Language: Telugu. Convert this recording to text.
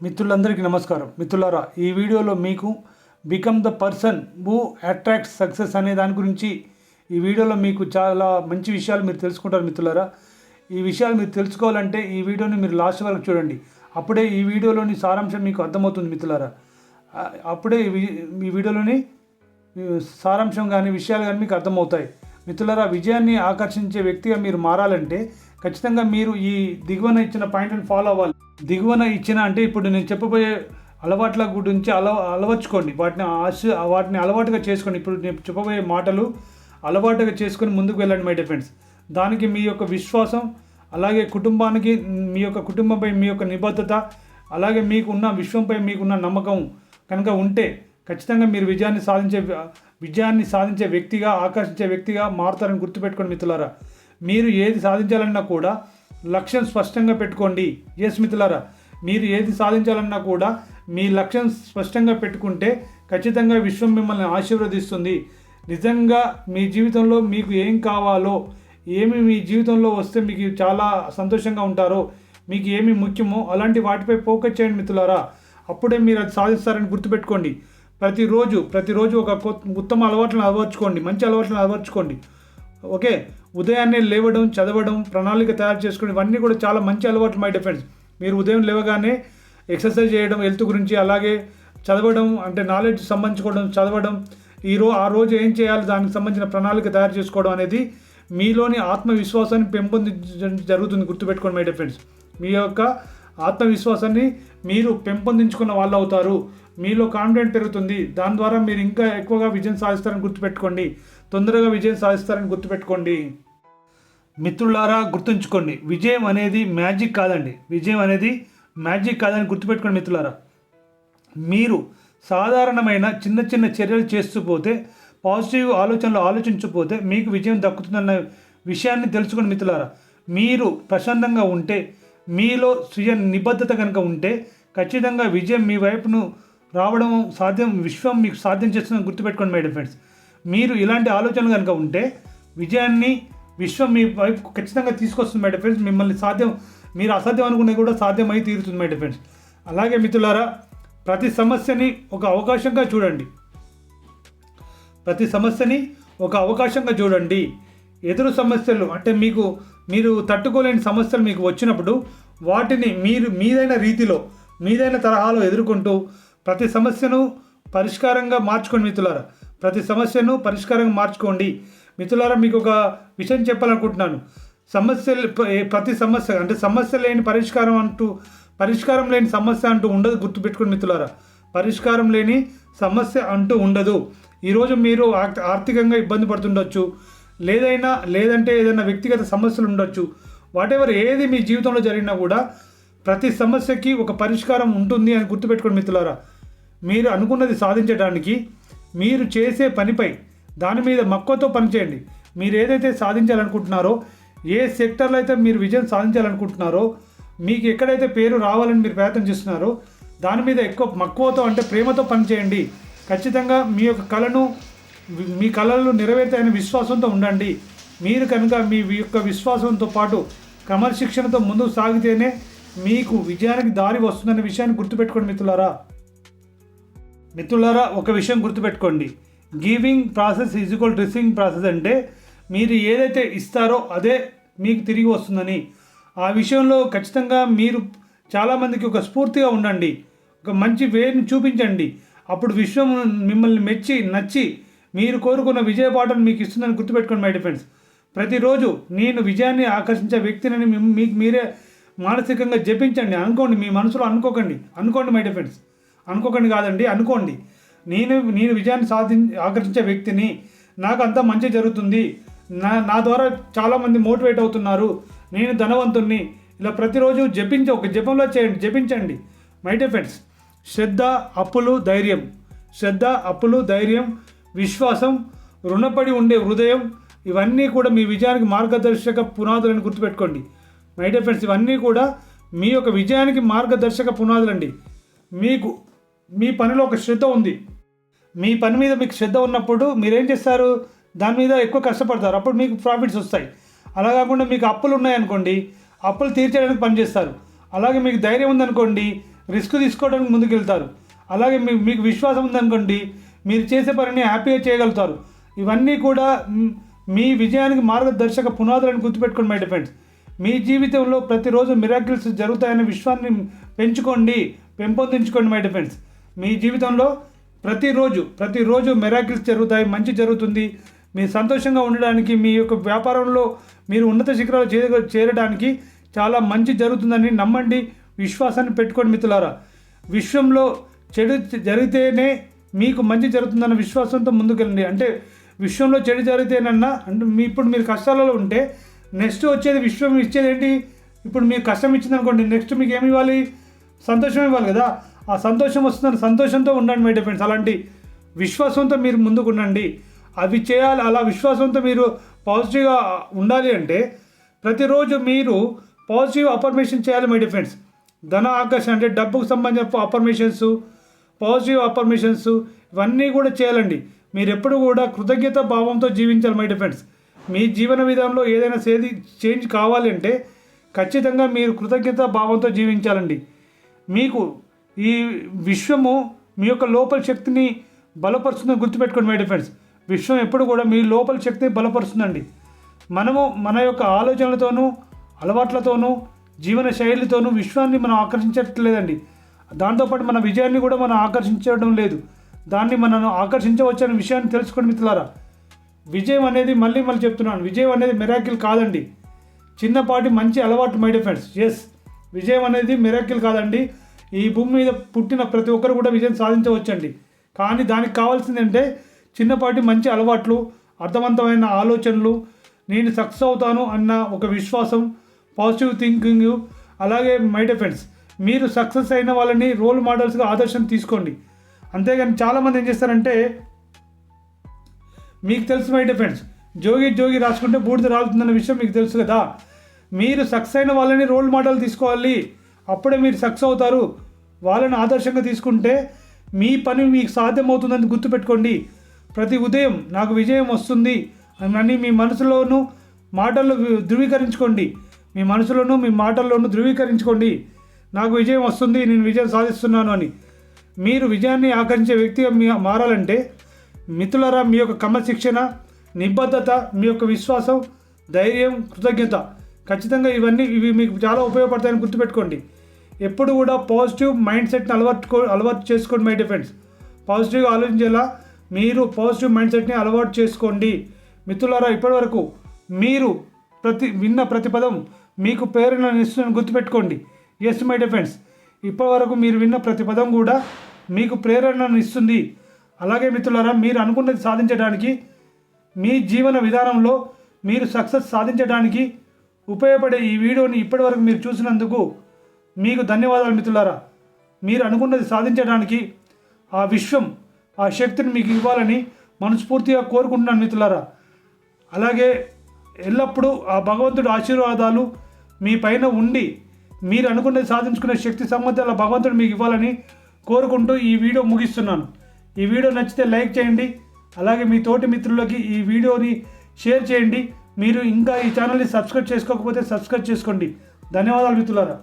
మిత్రులందరికీ నమస్కారం. మిత్రులారా ఈ వీడియోలో మీకు become the person who attract success అనే దాని గురించి ఈ వీడియోలో మీకు చాలా మంచి విషయాలు మీరు తెలుసుకుంటారు మిత్రులారా. ఈ విషయాలు మీరు తెలుసుకోవాలంటే ఈ వీడియోని మీరు లాస్ట్ వరకు చూడండి. అప్పుడే ఈ వీడియోలోని సారాంశం మీకు అర్థమవుతుంది మిత్రులారా. అప్పుడే ఈ వీడియోలోని సారాంశం కానీ విషయాలు కానీ మీకు అర్థమవుతాయి. మిత్రులారా విజయాన్ని ఆకర్షించే వ్యక్తిగా మీరు మారాలంటే ఖచ్చితంగా మీరు ఈ దిగువన ఇచ్చిన పాయింట్ని ఫాలో అవ్వాలి. దిగువన ఇచ్చిన అంటే ఇప్పుడు నేను చెప్పబోయే అలవాట్ల గురించి అలవ అలవర్చుకోండి. వాటిని ఆశ వాటిని అలవాటుగా చేసుకోండి ఇప్పుడు నేను చెప్పబోయే మాటలు అలవాటుగా చేసుకొని ముందుకు వెళ్ళండి మై డిఫెండ్స్ దానికి మీ యొక్క విశ్వాసం అలాగే కుటుంబానికి మీ యొక్క కుటుంబంపై మీ యొక్క నిబద్ధత అలాగే మీకున్న విశ్వంపై మీకున్న నమ్మకం కనుక ఉంటే ఖచ్చితంగా మీరు విజయాన్ని సాధించే విజయాన్ని సాధించే వ్యక్తిగా ఆకర్షించే వ్యక్తిగా మారుతారని గుర్తుపెట్టుకోండి మిత్రులారా. మీరు ఏది సాధించాలన్నా కూడా లక్ష్యం స్పష్టంగా పెట్టుకోండి. ఏ స్మితులారా మీరు ఏది సాధించాలన్నా కూడా మీ లక్ష్యం స్పష్టంగా పెట్టుకుంటే ఖచ్చితంగా విశ్వం మిమ్మల్ని ఆశీర్వదిస్తుంది. నిజంగా మీ జీవితంలో మీకు ఏం కావాలో ఏమి మీ జీవితంలో వస్తే మీకు చాలా సంతోషంగా ఉంటారో మీకు ఏమి ముఖ్యమో అలాంటి వాటిపై ఫోకస్ చేయండి మిత్రులారా. అప్పుడే మీరు అది సాధిస్తారని గుర్తుపెట్టుకోండి. ప్రతిరోజు ప్రతిరోజు ఒక ఉత్తమ అలవాట్లను అలవర్చుకోండి. మంచి అలవాట్లను అలవర్చుకోండి. ఓకే? ఉదయాన్నే లేవడం చదవడం ప్రణాళిక తయారు చేసుకోవడం ఇవన్నీ కూడా చాలా మంచి అలవాట్లు మై డిఫెండ్స్ మీరు ఉదయం లేవగానే ఎక్సర్సైజ్ చేయడం హెల్త్ గురించి అలాగే చదవడం అంటే నాలెడ్జ్ సంబంధించుకోవడం చదవడం ఈ ఆ రోజు ఏం చేయాలి దానికి సంబంధించిన ప్రణాళిక తయారు చేసుకోవడం అనేది మీలోని ఆత్మవిశ్వాసాన్ని పెంపొందించడం జరుగుతుంది గుర్తుపెట్టుకోండి మై డిఫెండ్స్ మీ యొక్క ఆత్మవిశ్వాసాన్ని మీరు పెంపొందించుకున్న వాళ్ళు అవుతారు. మీలో కాన్ఫిడెంట్ పెరుగుతుంది. దాని ద్వారా మీరు ఇంకా ఎక్కువగా విజయం సాధిస్తారని గుర్తుపెట్టుకోండి. తొందరగా విజయం సాధిస్తారని గుర్తుపెట్టుకోండి. మిత్రులారా గుర్తుంచుకోండి విజయం అనేది మ్యాజిక్ కాదండి. విజయం అనేది మ్యాజిక్ కాదని గుర్తుపెట్టుకోండి మిత్రులారా. మీరు సాధారణమైన చిన్న చిన్న చర్యలు చేస్తుపోతే పాజిటివ్ ఆలోచనలు ఆలోచించకపోతే మీకు విజయం దక్కుతుందన్న విషయాన్ని తెలుసుకోండి మిత్రులారా. మీరు ప్రశాంతంగా ఉంటే మీలో స్వీయ నిబద్ధత కనుక ఉంటే ఖచ్చితంగా విజయం మీ వైపును రావడం సాధ్యం విశ్వం మీకు సాధ్యం చేస్తుందని గుర్తుపెట్టుకోండి మేడం ఫ్రెండ్స్ మీరు ఇలాంటి ఆలోచనలు కనుక ఉంటే విజయాన్ని విశ్వం మీ వైపు ఖచ్చితంగా తీసుకొస్తుంది మై ఫ్రెండ్స్ మిమ్మల్ని సాధ్యం మీరు అసాధ్యం అనుకున్నది కూడా సాధ్యమై తీరుతుంది మై ఫ్రెండ్స్ అలాగే మిత్రులారా ప్రతి సమస్యని ఒక అవకాశంగా చూడండి. ప్రతి సమస్యని ఒక అవకాశంగా చూడండి. ఎదురు సమస్యలు అంటే మీకు మీరు తట్టుకోలేని సమస్యలు మీకు వచ్చినప్పుడు వాటిని మీరు మీదైన రీతిలో మీదైన తరహాలో ఎదుర్కొంటూ ప్రతి సమస్యను పరిష్కారంగా మార్చుకోండి మిత్రులారా. ప్రతి సమస్యను పరిష్కారంగా మార్చుకోండి. మిత్రులారా మీకు ఒక విషయం చెప్పాలనుకుంటున్నాను. సమస్యలు ప్రతి సమస్య అంటే సమస్య లేని పరిష్కారం అంటూ పరిష్కారం లేని సమస్య అంటూ ఉండదు గుర్తుపెట్టుకుని మిత్రులారా. పరిష్కారం లేని సమస్య అంటూ ఉండదు. ఈరోజు మీరు ఆర్థికంగా ఇబ్బంది పడుతుండొచ్చు. లేదైనా లేదంటే ఏదైనా వ్యక్తిగత సమస్యలు ఉండొచ్చు. వాటెవర్ ఏది మీ జీవితంలో జరిగినా కూడా ప్రతి సమస్యకి ఒక పరిష్కారం ఉంటుంది అని గుర్తుపెట్టుకోండి మిత్రులారా. మీరు అనుకున్నది సాధించడానికి మీరు చేసే పనిపై దాని మీద మక్కువతో పనిచేయండి. మీరు ఏదైతే సాధించాలనుకుంటున్నారో ఏ సెక్టర్లో అయితే మీరు విజయం సాధించాలనుకుంటున్నారో మీకు ఎక్కడైతే పేరు రావాలని మీరు ప్రయత్నం చేస్తున్నారో దాని మీద ఎక్కువ మక్కువతో అంటే ప్రేమతో పనిచేయండి. ఖచ్చితంగా మీ యొక్క కళను మీ కళలు నెరవేర్తాయనే విశ్వాసంతో ఉండండి. మీరు కనుక మీ యొక్క విశ్వాసంతో పాటు క్రమశిక్షణతో ముందుకు సాగితేనే మీకు విజయానికి దారి వస్తుందనే విషయాన్ని గుర్తుపెట్టుకోండి మిత్రులారా. మిత్రులారా ఒక విషయం గుర్తుపెట్టుకోండి. Giving process is equal receiving process అంటే మీరు ఏదైతే ఇస్తారో అదే మీకు తిరిగి వస్తుందని. ఆ విషయంలో ఖచ్చితంగా మీరు చాలామందికి ఒక స్ఫూర్తిగా ఉండండి. ఒక మంచి వేని చూపించండి. అప్పుడు విశ్వం మిమ్మల్ని మెచ్చి నచ్చి మీరు కోరుకున్న విజయపాఠం మీకు ఇస్తుందని గుర్తుపెట్టుకోండి మై డిఫెండ్స్ ప్రతిరోజు నేను విజయాన్ని ఆకర్షించే వ్యక్తిని మీకు మీరే మానసికంగా జపించండి. అనుకోండి మీ మనసులో అనుకోకండి. అనుకోండి మై డిఫెండ్స్ అనుకోకండి కాదండి అనుకోండి. నేను నేను విజయాన్ని సాధి ఆకర్షించే వ్యక్తిని. నాకు అంతా మంచి జరుగుతుంది. నా నా ద్వారా చాలామంది మోటివేట్ అవుతున్నారు. నేను ధనవంతుణ్ణి. ఇలా ప్రతిరోజు జపించి ఒక జపంలో చేయండి జపించండి. మై ఫ్రెండ్స్ శ్రద్ధ అప్పులు ధైర్యం. శ్రద్ధ అప్పులు ధైర్యం విశ్వాసం రుణపడి ఉండే హృదయం ఇవన్నీ కూడా మీ విజయానికి మార్గదర్శక పునాదులని గుర్తుపెట్టుకోండి. మై డియర్ ఫ్రెండ్స్ ఇవన్నీ కూడా మీ యొక్క విజయానికి మార్గదర్శక పునాదులండి. మీకు మీ పనిలో ఒక శ్రద్ధ ఉంది. మీ పని మీద మీకు శ్రద్ధ ఉన్నప్పుడు మీరేం చేస్తారు? దాని మీద ఎక్కువ కష్టపడతారు. అప్పుడు మీకు ప్రాఫిట్స్ వస్తాయి. అలా కాకుండా మీకు అప్పులు ఉన్నాయనుకోండి అప్పులు తీర్చడానికి పనిచేస్తారు అలాగే మీకు ధైర్యం ఉందనుకోండి రిస్క్ తీసుకోవడానికి ముందుకెళ్తారు. అలాగే మీ మీకు విశ్వాసం ఉందనుకోండి మీరు చేసే పనిని హ్యాపీగా చేయగలుగుతారు. ఇవన్నీ కూడా మీ విజయానికి మార్గదర్శక పునాదులను గుర్తుపెట్టుకోండి మై డిఫెండ్స్ మీ జీవితంలో ప్రతిరోజు మిరాకిల్స్ జరుగుతాయనే విశ్వాన్ని పెంచుకోండి పెంపొందించుకోండి మై డిఫెండ్స్ మీ జీవితంలో ప్రతిరోజు ప్రతిరోజు మెరాకిల్స్ జరుగుతాయి మంచి జరుగుతుంది. మీరు సంతోషంగా ఉండడానికి మీ యొక్క వ్యాపారంలో మీరు ఉన్నత శిఖరాలు చేర చేరడానికి చాలా మంచి జరుగుతుందని నమ్మండి. విశ్వాసాన్ని పెట్టుకోండి మిత్రులారా. విశ్వంలో చెడు జరిగితేనే మీకు మంచి జరుగుతుందన్న విశ్వాసంతో ముందుకెళ్ళండి. అంటే విశ్వంలో చెడు జరిగితేనన్నా అంటే మీ ఇప్పుడు మీరు కష్టాలలో ఉంటే నెక్స్ట్ వచ్చేది విశ్వం ఇచ్చేది ఏంటి? ఇప్పుడు మీకు కష్టం ఇచ్చింది అనుకోండి నెక్స్ట్ మీకు ఏమి ఇవ్వాలి? సంతోషం ఇవ్వాలి కదా. ఆ సంతోషం వస్తుందని సంతోషంతో ఉండండి మై డిఫెండ్స్ అలాంటి విశ్వాసంతో మీరు ముందుకు ఉండండి అవి చేయాలి అలా విశ్వాసంతో మీరు పాజిటివ్గా ఉండాలి అంటే ప్రతిరోజు మీరు పాజిటివ్ అఫర్మేషన్ చేయాలి మై డిఫెండ్స్ ధన ఆకర్షణ అంటే డబ్బుకు సంబంధించిన అఫర్మేషన్స్ పాజిటివ్ అఫర్మేషన్స్ ఇవన్నీ కూడా చేయాలండి. మీరు ఎప్పుడు కూడా కృతజ్ఞత భావంతో జీవించాలి మై డిఫెండ్స్ మీ జీవన విధానంలో ఏదైనా సేది చేంజ్ కావాలి అంటే ఖచ్చితంగా మీరు కృతజ్ఞత భావంతో జీవించాలండి. మీకు ఈ విశ్వము మీ యొక్క లోపల శక్తిని బలపరుస్తుందని గుర్తుపెట్టుకోండి మై డిఫెండ్స్ విశ్వం ఎప్పుడు కూడా మీ లోపల శక్తిని బలపరుస్తుందండి. మనము మన యొక్క ఆలోచనలతోనూ అలవాట్లతోనూ జీవన శైలితోనూ విశ్వాన్ని మనం ఆకర్షించట్లేదండి. దాంతోపాటు మన విజయాన్ని కూడా మనం ఆకర్షించడం లేదు. దాన్ని మనం ఆకర్షించవచ్చనే విషయాన్ని తెలుసుకోండి మిత్రులారా. విజయం అనేది మళ్ళీ మళ్ళీ చెప్తున్నాను. విజయం అనేది మెరాకిల్ కాదండి. చిన్నపాటి మంచి అలవాటు మై డిఫెండ్స్ ఎస్ విజయం అనేది మెరాకిల్ కాదండి. ఈ భూమి మీద పుట్టిన ప్రతి ఒక్కరు కూడా విజయం సాధించవచ్చండి. కానీ దానికి కావాల్సింది అంటే చిన్నపాటి మంచి అలవాట్లు అర్థవంతమైన ఆలోచనలు నేను సక్సెస్ అవుతాను అన్న ఒక విశ్వాసం పాజిటివ్ థింకింగ్ అలాగే మై డిఫెన్స్ మీరు సక్సెస్ అయిన వాళ్ళని రోల్ మోడల్స్గా ఆదర్శం తీసుకోండి. అంతేగాని చాలామంది ఏం చేస్తారంటే మీకు తెలుసు మై డిఫెన్స్ జోగి జోగి రాసుకుంటే బూడిద రాలుతుందన్న విషయం మీకు తెలుసు కదా. మీరు సక్సెస్ అయిన వాళ్ళని రోల్ మోడల్ తీసుకోవాలి. అప్పుడే మీరు సక్సెస్ అవుతారు. వాళ్ళని ఆదర్శంగా తీసుకుంటే మీ పని మీకు సాధ్యమవుతుందని గుర్తుపెట్టుకోండి. ప్రతి ఉదయం నాకు విజయం వస్తుంది అని మీ మనసులోనూ మాటల్లో ధృవీకరించుకోండి. మీ మనసులోనూ మీ మాటల్లోనూ ధృవీకరించుకోండి. నాకు విజయం వస్తుంది నేను విజయం సాధిస్తున్నాను అని. మీరు విజయాన్ని ఆకర్షించే వ్యక్తిగా మీ మారాలంటే మిత్రులరా మీ యొక్క క్రమశిక్షణ నిబద్ధత మీ యొక్క విశ్వాసం ధైర్యం కృతజ్ఞత ఖచ్చితంగా ఇవన్నీ ఇవి మీకు చాలా ఉపయోగపడతాయని గుర్తుపెట్టుకోండి. ఎప్పుడు కూడా పాజిటివ్ మైండ్ సెట్ని అలవాటు అలవాటు చేసుకోండి మై డిఫెండ్స్ పాజిటివ్గా ఆలోచించేలా మీరు పాజిటివ్ మైండ్ సెట్ని అలవాటు చేసుకోండి. మిత్రులారా ఇప్పటివరకు మీరు ప్రతి విన్న ప్రతి పదం మీకు ప్రేరణ ఇస్తుందని గుర్తుపెట్టుకోండి. ఎస్ మై డిఫెండ్స్ ఇప్పటివరకు మీరు విన్న ప్రతి పదం కూడా మీకు ప్రేరణను ఇస్తుంది అలాగే మిత్రులారా మీరు అనుకున్నది సాధించడానికి మీ జీవన విధానంలో మీరు సక్సెస్ సాధించడానికి ఉపయోగపడే ఈ వీడియోని ఇప్పటివరకు మీరు చూసినందుకు మీకు ధన్యవాదాలు మిత్రులారా. మీరు అనుకున్నది సాధించడానికి ఆ విశ్వం ఆ శక్తిని మీకు ఇవ్వాలని మనస్ఫూర్తిగా కోరుకుంటున్నాను మిత్రులారా. అలాగే ఎల్లప్పుడూ ఆ భగవంతుడి ఆశీర్వాదాలు మీ పైన ఉండి మీరు అనుకున్నది సాధించుకునే శక్తి సంబంధాలు భగవంతుడు మీకు ఇవ్వాలని కోరుకుంటూ ఈ వీడియో ముగిస్తున్నాను. ఈ వీడియో నచ్చితే లైక్ చేయండి. అలాగే మీ తోటి మిత్రులకి ఈ వీడియోని షేర్ చేయండి. మీరు ఇంకా ఈ ఛానల్ని సబ్స్క్రైబ్ చేసుకోకపోతే సబ్స్క్రైబ్ చేసుకోండి. ధన్యవాదాలు మిత్రులారా.